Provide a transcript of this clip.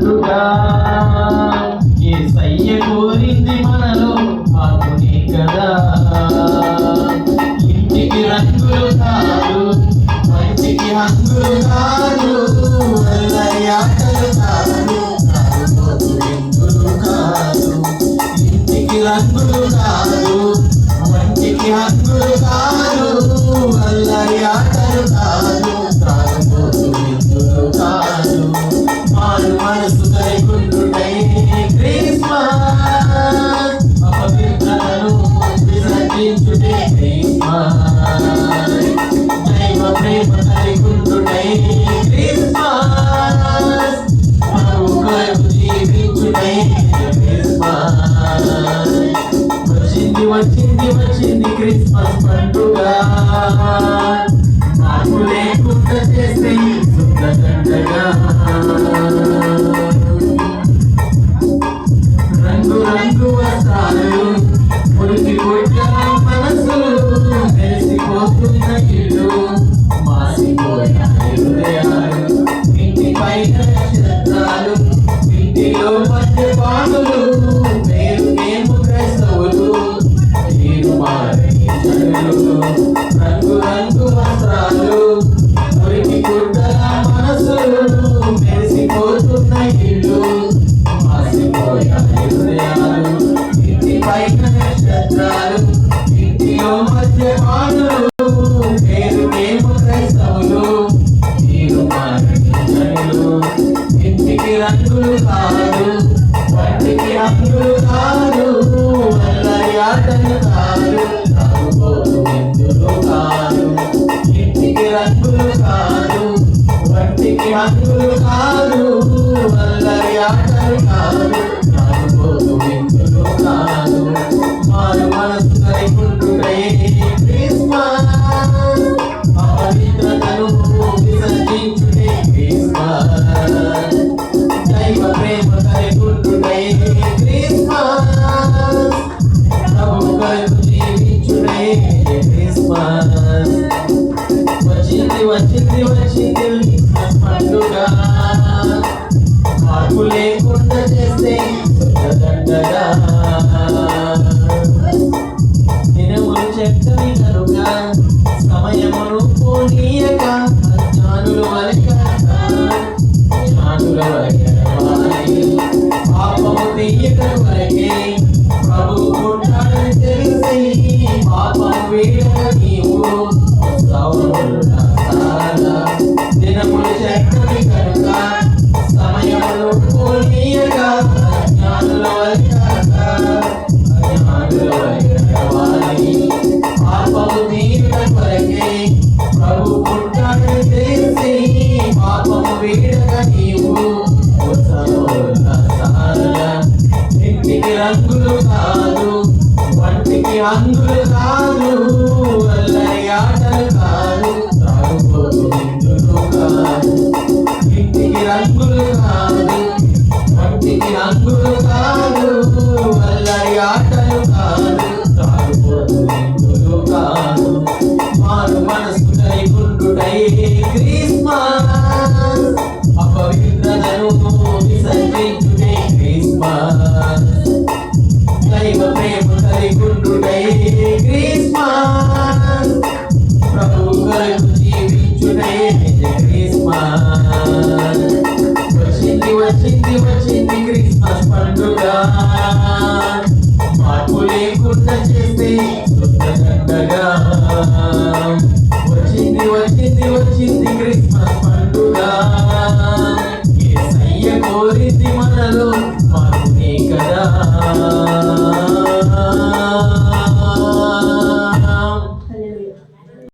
to God. వచ్చింది Christmas పండుగ. నాకు లేకుండా రంగు రంగు కలిసిపోతున్న ఇల్లు మాసిపోయిన హృదయాలు ఇంటి పైన రంగులు కాదు వంటికి రంగులు కాదు. చెత్తని కనుక సమయమును పోనీయక జ్ఞానులు వలక జ్ఞానుల వలక పాపము తీయక వరకే ప్రభు నీవు సౌరు రంగులు కాదు. వంటికి అందులు కాదు. వల్లయ్య కాదు కాదు. ఇంటికి రంగులు కాదు వంటికి అందులు కాదు. ఆటలు కాదు. I think you.